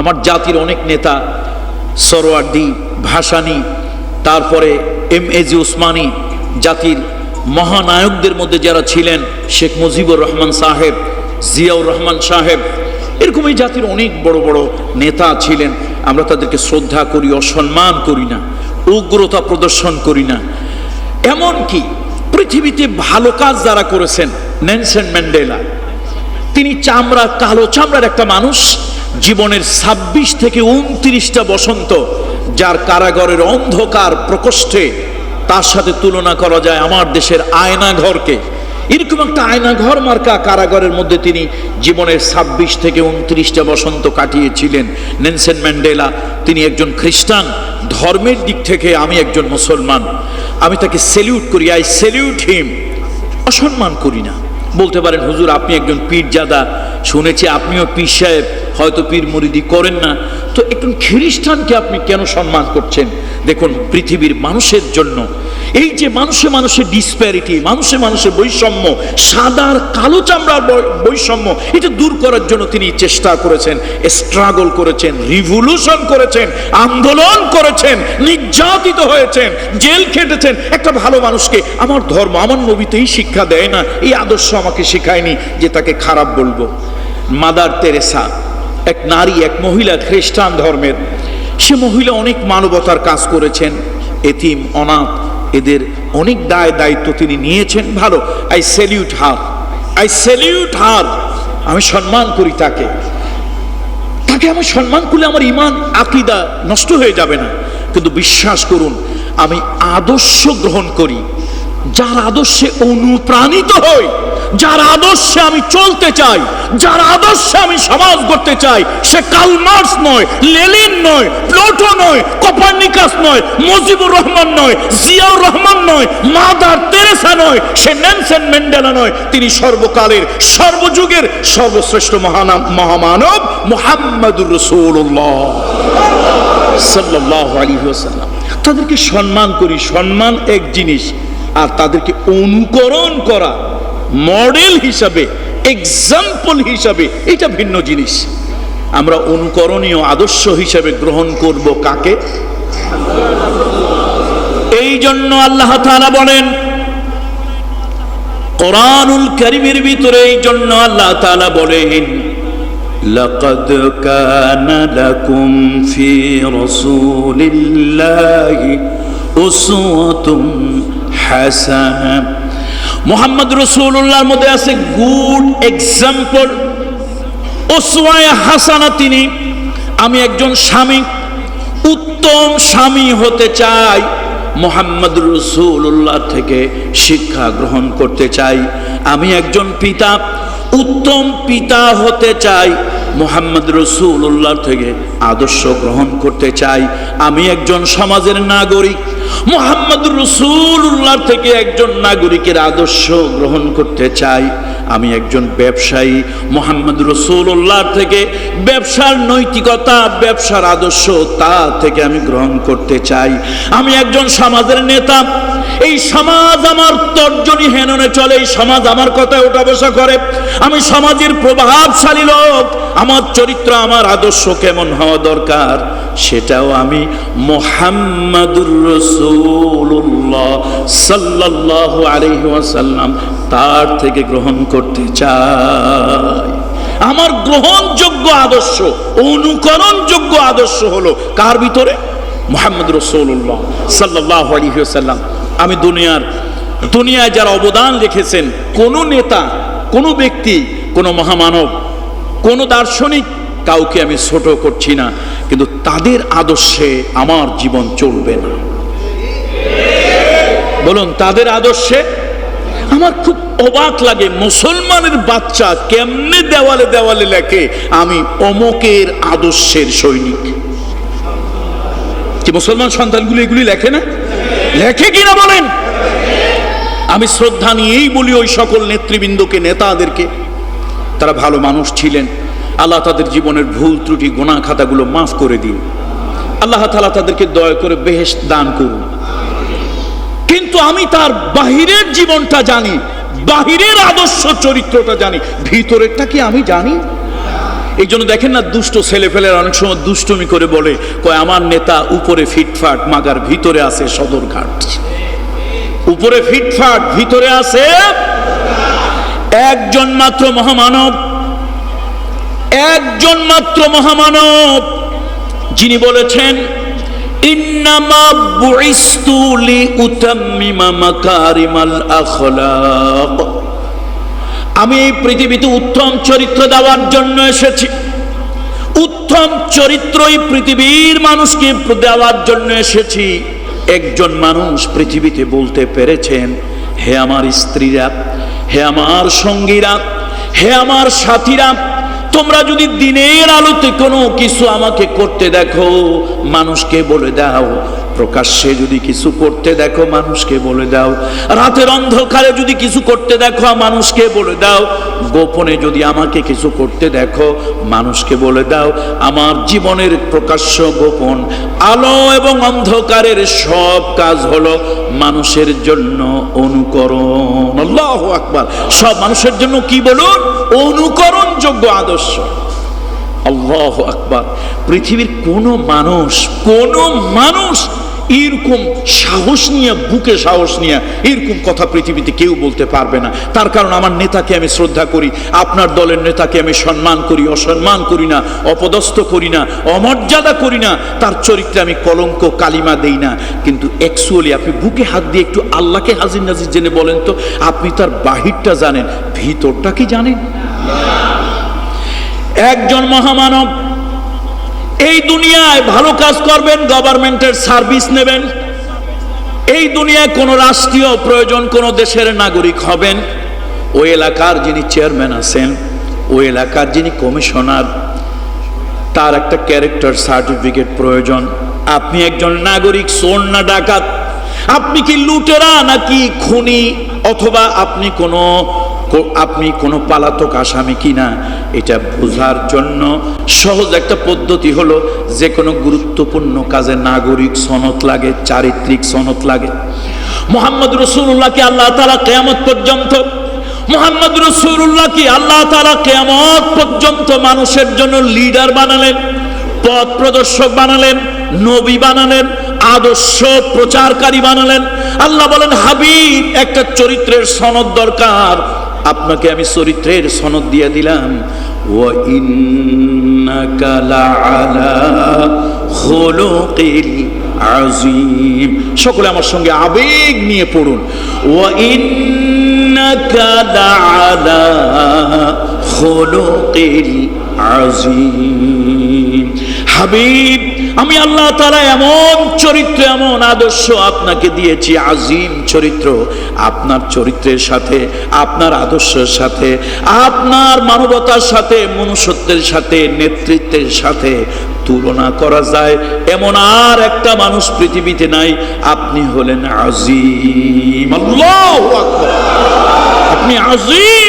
আমার জাতির অনেক নেতা সরোয়ার্দি ভাসানি, তারপরে এম এজি উসমানী, জাতির মহানায়কদের মধ্যে যারা ছিলেন, শেখ মুজিবুর রহমান সাহেব, জিয়াউর রহমান সাহেব এরকম এই জাতির অনেক বড় বড় নেতা ছিলেন। আমরা তাদেরকে শ্রদ্ধা করি, অসম্মান করি না, উগ্রতা প্রদর্শন করি না। এমনকি পৃথিবীতে ভালো কাজ যারা করেছেন নেনসেন ম্যান্ডেলা, তিনি চামড়া, কালো চামড়ার একটা মানুষ জীবনের ২৬ থেকে উনত্রিশটা বসন্ত যার কারাগরের অন্ধকার প্রকোষ্ঠে তার সাথে তুলনা করা যায় আমার দেশের আয়না ঘরকে এরকম একটা আয়না ঘর মার্কা কারাগারের মধ্যে তিনি জীবনের ২৬ থেকে উনত্রিশটা বসন্ত কাটিয়েছিলেন। নেনসেন ম্যান্ডেলা, তিনি একজন খ্রিস্টান, ধর্মের দিক থেকে আমি একজন মুসলমান। আমি তাকে সেলিউট করি আই সেলিউট হিম অসম্মান করি না। বলতে পারেন, হুজুর, আপনি একজন পীরজাদা। শুনেছি আপনিও পীর সাহেব। হয়তো পীর মুরিদি করেন না। তো একজন খ্রিস্টানকে আপনি কেন সম্মান করছেন? দেখুন, পৃথিবীর মানুষের জন্য এই যে মানুষে মানুষের ডিসপ্যারিটি মানুষে মানুষের বৈষম্য, সাদার কালো চামড়ার বৈষম্য, এটা দূর করার জন্য তিনি চেষ্টা করেছেন স্ট্রাগল করেছেন রিভলিউশন করেছেন, আন্দোলন করেছেন, নির্যাতিত হয়েছেন, জেল খেটেছেন। একটা ভালো মানুষকে আমার ধর্ম, আমার নবীতেই শিক্ষা দেয় না, এই আদর্শ আমাকে শেখায়নি যে তাকে খারাপ বলব। মাদার তেরেসা এক নারী, এক মহিলা খ্রিস্টান ধর্মের। সে মহিলা অনেক মানবতার কাজ করেছেন। এতিম, অনাথ, এদের অনেক দায় দায়িত্ব তিনি নিয়েছেন। ভালো, I salute her. I salute her. আমি সম্মান করি তাকে। তাকে আমি সম্মান করলে আমার ইমান, আকিদা নষ্ট হয়ে যাবে না। কিন্তু বিশ্বাস করুন, আমি আদর্শ গ্রহণ করি। যার আদর্শে অনুপ্রাণিত হই, যার আদর্শে আমি চলতে চাই, যার আদর্শে আমি সমাজ করতে চাই, সে কালমার্স নয়, লেলিন নয়, প্লোটো নয়, কপার্নিকাস নয়, মুজিবুর রহমান নয়, জিয়াউর রহমান নয়, মাদার তেরেসা নয়, সে নেনসেন ম্যান্ডেলা নয়, তিনি সর্বকালের, সর্বযুগের সর্বশ্রেষ্ঠ মহানাম, মহামানব মোহাম্মদুর রসুল্লাহ সাল্লাহ আলী তাদেরকে সম্মান করি, সম্মান এক জিনিস আর তাদেরকে অনুকরণ করা মডেল হিসাবে এক্সাম্পল হিসাবে এটা ভিন্ন জিনিস আমরা অনুকরণীয় আদর্শ হিসাবে গ্রহণ করব কাকে এই জন্য আল্লাহ তাআলা বলেন কোরআনুল কারিমের ভিতরে এই জন্য আল্লাহ তাআলা বলেন لقد كان لكم في رسول الله أسوة হাসানা। মোহাম্মদ রসুল্লাহর মধ্যে আছে গুড এক্সাম্পল। ওসওয়ায় হাসানা তিনি, আমি একজন স্বামী, উত্তম স্বামী হতে চাই, মোহাম্মদ রসুল্লাহ থেকে শিক্ষা গ্রহণ করতে চাই। আমি একজন পিতা, উত্তম পিতা হতে চাই মোহাম্মদ রসুল্লাহ থেকে আদর্শ গ্রহণ করতে চাই। আমি একজন সমাজের নাগরিক। মোহাম্মদ রসুল্লাহ থেকে একজন নাগরিকের আদর্শ গ্রহণ করতে চাই। আমি একজন ব্যবসায়ী। মোহাম্মদ রসুল্লাহ থেকে ব্যবসার নৈতিকতা, ব্যবসার আদর্শ তা থেকে আমি গ্রহণ করতে চাই। আমি একজন সমাজের নেতা। এই সমাজ আমার তর্জনী হেননে চলে। এই সমাজ আমার কথায় ওঠা বসা করে। আমি সমাজের প্রভাবশালী লোক। আমার চরিত্র, আমার আদর্শ কেমন হওয়া দরকার? সেটাও আমি মোহাম্মদুর রসুল্লাহ সাল্লাহ আলহি ওয়াসাল্লাম তার থেকে গ্রহণ করতে চাই। আমার গ্রহণযোগ্য আদর্শ, অনুকরণযোগ্য আদর্শ হলো কার ভিতরে? মোহাম্মদ রসুল্লাহ সাল্লাহ আলহিহাল্লাম আমি দুনিয়ার, দুনিয়ায় যারা অবদান রেখেছেন, কোনো নেতা, কোনো ব্যক্তি, কোনো মহামানব কোনো দার্শনিক কাউকে আমি ছোট করছি না, কিন্তু তাদের আদর্শে আমার জীবন চলবে না। বলুন, তাদের আদর্শে? আমার খুব অবাক লাগে, মুসলমানের বাচ্চা কেমনে দেওয়ালে দেওয়ালে লেখে, আমি অমকের আদর্শের সৈনিক। কি মুসলমান সন্তানগুলো এগুলি লেখে না? লেখে কিনা বলেন? আমি শ্রদ্ধা নিয়েই বলি ওই সকল নেতৃবৃন্দকে, নেতাদেরকে। তারা ভালো মানুষ ছিলেন। আল্লাহ তাদের জীবনের ভুল ত্রুটি গোনা খাতাগুলো মাফ করে দিন। আল্লাহ তালা তাদেরকে দয়া করে বেহেশ দান করুন। কিন্তু আমি তার বাহিরের জীবনটা জানি, বাহিরের আদর্শ চরিত্রটা জানি, ভিতরেরটা কি আমি জানি? এই জন্য দেখেন না, দুষ্ট ছেলে ফেলের অনেক সময় দুষ্টমি করে বলে, কয়, আমার নেতা উপরে ফিটফাট, মাগার ভিতরে আছে সদরঘাট। উপরে ফিটফাট, ভিতরে আছে একজন মাত্র মহামানব, একজন মাত্র মহামানব, যিনি বলেছেন আমি এই পৃথিবীতে উত্তম চরিত্র দেওয়ার জন্য এসেছি। উত্তম চরিত্রই পৃথিবীর মানুষকে দেওয়ার জন্য এসেছি। একজন মানুষ পৃথিবীতে বলতে পেরেছেন, হে আমার স্ত্রীরা হে আমার সঙ্গীরা হে আমার সাথীরা তোমরা যদি দিনের আলোতে কোনো কিছু আমাকে করতে দেখো, মানুষকে বলে দাও। প্রকাশ্যে যদি কিছু করতে দেখো, মানুষকে বলে দাও। রাতের অন্ধকারে যদি কিছু করতে দেখো, মানুষকে বলে দাও। গোপনে যদি আমাকে কিছু করতে দেখো, মানুষকে বলে দাও। আমার জীবনের প্রকাশ্য গোপন আলো এবং অন্ধকারের সব কাজ হলো মানুষের জন্য অনুকরণ। আল্লাহ আকবার। সব মানুষের জন্য কি বলুন? অনুকরণযোগ্য আদর্শ। আল্লাহ আকবার। পৃথিবীর কোনো মানুষ কোনো মানুষ এরকম সাহস নিয়ে, বুকে সাহস নিয়ে এরকম কথা পৃথিবীতে কেউ বলতে পারবে না। তার কারণ আমার নেতাকে আমি শ্রদ্ধা করি, আপনার দলের নেতাকে আমি সম্মান করি, অসম্মান করি না, অপদস্থ করি না, অমর্যাদা করি না, তার চরিত্রে আমি কলঙ্ক, কালিমা দেই না। কিন্তু অ্যাকচুয়ালি আপনি বুকে হাত দিয়ে একটু আল্লাহকে হাজির নাজির জেনে বলেন তো, আপনি তার বাহিরটা জানেন, ভিতরটা কি জানেন? একজন মহামানব, এই দুনিয়ায় ভালো কাজ করবেন, গভর্নমেন্টের সার্ভিস নেবেন। এই দুনিয়ায় কোনো রাষ্ট্রীয় প্রয়োজন, কোনো দেশের নাগরিক হবেন। ওই এলাকার যিনি চেয়ারম্যান আছেন, ওই এলাকার যিনি কমিশনার, তার একটা ক্যারেক্টার সার্টিফিকেট প্রয়োজন। আপনি একজন নাগরিক, সোন না ডাকাত। আপনি কি লুটেরা নাকি খুনি, অথবা আপনি কোনো আপনি কোনো পালাতক আসামি কিনা, এটা বোঝার জন্য সহজ একটা পদ্ধতি হলো যে কোনো গুরুত্বপূর্ণ কাজে নাগরিক সনদ লাগে, চারিত্রিক সনদ লাগে। মোহাম্মদ রসুল্লাহকে আল্লাহ তালা কেয়ামত পর্যন্ত, মোহাম্মদ রসুল্লাহ কি আল্লাহ তালা কেয়ামত পর্যন্ত মানুষের জন্য লিডার বানালেন, পথ প্রদর্শক বানালেন, নবী বানালেন, আদর্শ প্রচারকারী বানালেন। আল্লাহ বলেন, হাবিব, একটা চরিত্রের সনদ দরকার। আপনাকে আমি চরিত্রের সনদ দিয়ে দিলাম। ও আজিম সকলে আমার সঙ্গে আবেগ নিয়ে পড়ুন। ও আজিম হাবিব, আমি আল্লাহ তারা এমন চরিত্র, এমন আদর্শ আপনাকে দিয়েছি, আজিম চরিত্র। আপনার চরিত্রের সাথে, আপনার আদর্শের সাথে, আপনার মানবতার সাথে, মনুষ্যত্বের সাথে, নেতৃত্বের সাথে তুলনা করা যায়। এমন আর একটা মানুষ পৃথিবীতে নাই, আপনি হলেন আজিম। আল্লাহু আপনি আজিম।